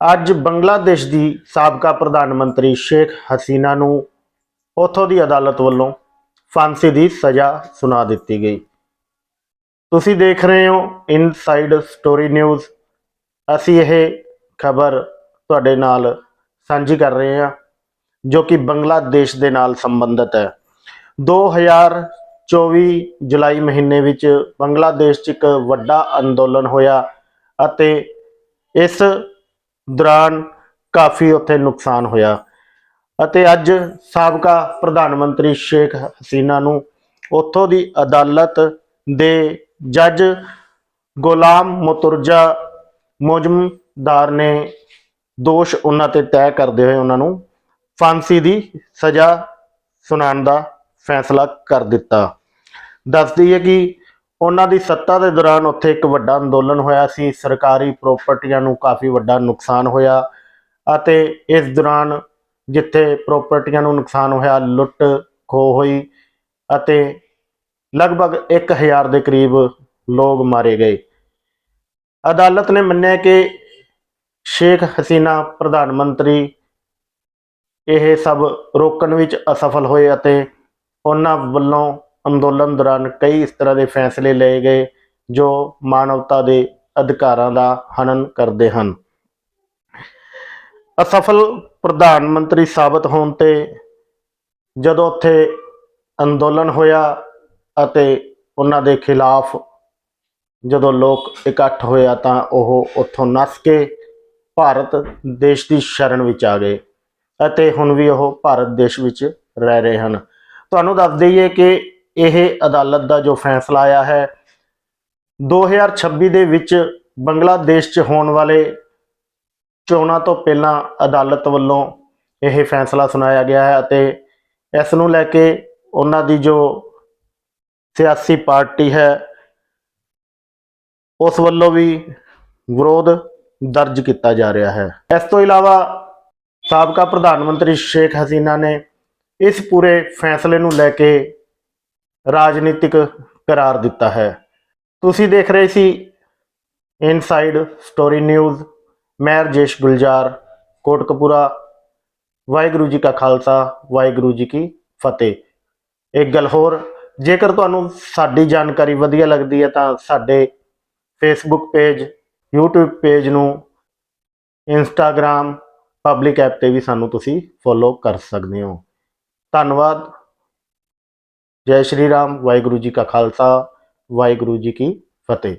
ਅੱਜ ਬੰਗਲਾਦੇਸ਼ ਦੀ ਸਾਬਕਾ ਪ੍ਰਧਾਨ ਮੰਤਰੀ ਸ਼ੇਖ ਹਸੀਨਾ ਨੂੰ ਉਥੋਂ ਦੀ ਅਦਾਲਤ ਵੱਲੋਂ ਫਾਂਸੀ ਦੀ ਸਜ਼ਾ ਸੁਣਾ ਦਿੱਤੀ ਗਈ। ਤੁਸੀਂ ਦੇਖ ਰਹੇ ਹੋ ਇਨਸਾਈਡ ਸਟੋਰੀ ਨਿਊਜ਼। ਅਸੀਂ ਇਹ ਖਬਰ ਤੁਹਾਡੇ ਨਾਲ ਸਾਂਝੀ ਕਰ ਰਹੇ ਹਾਂ, ਜੋ ਕਿ ਬੰਗਲਾਦੇਸ਼ ਦੇ ਨਾਲ ਸੰਬੰਧਿਤ ਹੈ। 2024 ਜੁਲਾਈ ਮਹੀਨੇ ਵਿੱਚ ਬੰਗਲਾਦੇਸ਼ 'ਚ ਇੱਕ ਵੱਡਾ ਅੰਦੋਲਨ ਹੋਇਆ ਅਤੇ ਇਸ ਦੌਰਾਨ ਕਾਫੀ ਉੱਥੇ ਨੁਕਸਾਨ ਹੋਇਆ ਅਤੇ ਅੱਜ ਸਾਬਕਾ ਪ੍ਰਧਾਨ ਮੰਤਰੀ ਸ਼ੇਖ ਹਸੀਨਾ ਨੂੰ ਉੱਥੋਂ ਦੀ ਅਦਾਲਤ ਦੇ ਜੱਜ ਗੁਲਾਮ ਮੁਤਰਜਾ ਮੁਜਮਦਾਰ ਨੇ ਦੋਸ਼ ਉਹਨਾਂ ਤੇ ਤੈਅ ਕਰਦੇ ਹੋਏ ਉਹਨਾਂ ਨੂੰ ਫਾਂਸੀ ਦੀ ਸਜ਼ਾ ਸੁਣਾਉਣ ਦਾ ਫੈਸਲਾ ਕਰ ਦਿੱਤਾ। ਦੱਸਦੀ ਹੈ ਕਿ ਉਹਨਾਂ ਦੀ ਸੱਤਾ ਦੇ ਦੌਰਾਨ ਉੱਥੇ ਇੱਕ ਵੱਡਾ ਅੰਦੋਲਨ ਹੋਇਆ ਸੀ। ਸਰਕਾਰੀ ਪ੍ਰਾਪਰਟੀਆਂ ਨੂੰ ਕਾਫੀ ਵੱਡਾ ਨੁਕਸਾਨ ਹੋਇਆ ਅਤੇ ਇਸ ਦੌਰਾਨ ਜਿੱਥੇ ਪ੍ਰਾਪਰਟੀਆਂ ਨੂੰ ਨੁਕਸਾਨ ਹੋਇਆ, ਲੁੱਟ ਖੋਹ ਹੋਈ ਅਤੇ ਲਗਭਗ 1000 ਦੇ ਕਰੀਬ ਲੋਕ ਮਾਰੇ ਗਏ। ਅਦਾਲਤ ਨੇ ਮੰਨਿਆ ਕਿ ਸ਼ੇਖ ਹਸੀਨਾ ਪ੍ਰਧਾਨ ਮੰਤਰੀ ਇਹ ਸਭ ਰੋਕਣ ਵਿੱਚ ਅਸਫਲ ਹੋਏ ਅਤੇ ਉਹਨਾਂ ਵੱਲੋਂ ਅੰਦੋਲਨ ਦੌਰਾਨ ਕਈ ਇਸ ਤਰ੍ਹਾਂ ਦੇ ਫੈਸਲੇ ਲਏ ਗਏ ਜੋ ਮਾਨਵਤਾ ਦੇ ਅਧਿਕਾਰਾਂ ਦਾ ਹਨਨ ਕਰਦੇ ਹਨ। ਅਸਫਲ ਪ੍ਰਧਾਨ ਮੰਤਰੀ ਸਾਬਤ ਹੋਣ ਤੇ ਜਦੋਂ ਉੱਥੇ ਅੰਦੋਲਨ ਹੋਇਆ ਅਤੇ ਉਹਨਾਂ ਦੇ ਖਿਲਾਫ ਜਦੋਂ ਲੋਕ ਇਕੱਠ ਹੋਇਆ ਤਾਂ ਉਹ ਉੱਥੋਂ ਨੱਸ ਕੇ ਭਾਰਤ ਦੇਸ਼ ਦੀ ਸ਼ਰਨ ਵਿੱਚ ਆ ਗਏ ਅਤੇ ਹੁਣ ਵੀ ਉਹ ਭਾਰਤ ਦੇਸ਼ ਵਿੱਚ ਰਹਿ ਰਹੇ ਹਨ। ਤੁਹਾਨੂੰ ਦੱਸ ਦਈਏ ਕਿ ਇਹ ਅਦਾਲਤ ਦਾ ਜੋ ਫੈਸਲਾ ਆਇਆ ਹੈ 2026 ਦੇ ਵਿੱਚ ਬੰਗਲਾਦੇਸ਼ 'ਚ ਹੋਣ ਵਾਲੇ ਚੋਣਾਂ ਤੋਂ ਪਹਿਲਾਂ ਅਦਾਲਤ ਵੱਲੋਂ ਇਹ ਫੈਸਲਾ ਸੁਣਾਇਆ ਗਿਆ ਹੈ ਅਤੇ ਇਸ ਨੂੰ ਲੈ ਕੇ ਉਹਨਾਂ ਦੀ ਜੋ ਸਿਆਸੀ ਪਾਰਟੀ ਹੈ, ਉਸ ਵੱਲੋਂ ਵੀ ਵਿਰੋਧ ਦਰਜ ਕੀਤਾ ਜਾ ਰਿਹਾ ਹੈ। ਇਸ ਤੋਂ ਇਲਾਵਾ ਸਾਬਕਾ ਪ੍ਰਧਾਨ ਮੰਤਰੀ ਸ਼ੇਖ ਹਸੀਨਾ ਨੇ ਇਸ ਪੂਰੇ ਫੈਸਲੇ ਨੂੰ ਲੈ ਕੇ ਰਾਜਨੀਤਿਕ ਕਰਾਰ ਦਿੱਤਾ ਹੈ। ਤੁਸੀਂ ਦੇਖ ਰਹੇ ਸੀ ਇਨਸਾਈਡ ਸਟੋਰੀ ਨਿਊਜ਼ ਮੈਂ ਰਜੇਸ਼ ਗੁਲਜ਼ਾਰ, ਕੋਟਕਪੂਰਾ। ਵਾਹਿਗੁਰੂ ਜੀ ਕਾ ਖਾਲਸਾ, ਵਾਹਿਗੁਰੂ ਜੀ ਕੀ ਫਤਿਹ। ਇੱਕ ਗੱਲ ਹੋਰ, ਜੇਕਰ ਤੁਹਾਨੂੰ ਸਾਡੀ ਜਾਣਕਾਰੀ ਵਧੀਆ ਲੱਗਦੀ ਹੈ ਤਾਂ ਸਾਡੇ ਫੇਸਬੁੱਕ ਪੇਜ YouTube ਪੇਜ ਨੂੰ Instagram ਪਬਲਿਕ ਐਪ ਤੇ ਵੀ ਸਾਨੂੰ ਤੁਸੀਂ ਫੋਲੋ ਕਰ ਸਕਦੇ ਹੋ। ਧੰਨਵਾਦ। ਜੈ ਸ਼੍ਰੀ ਰਾਮ ਵਾਹਿਗੁਰੂ ਜੀ ਕਾ ਖਾਲਸਾ ਵਾਹਿਗੁਰੂ ਜੀ ਕੀ ਫਤਿਹ।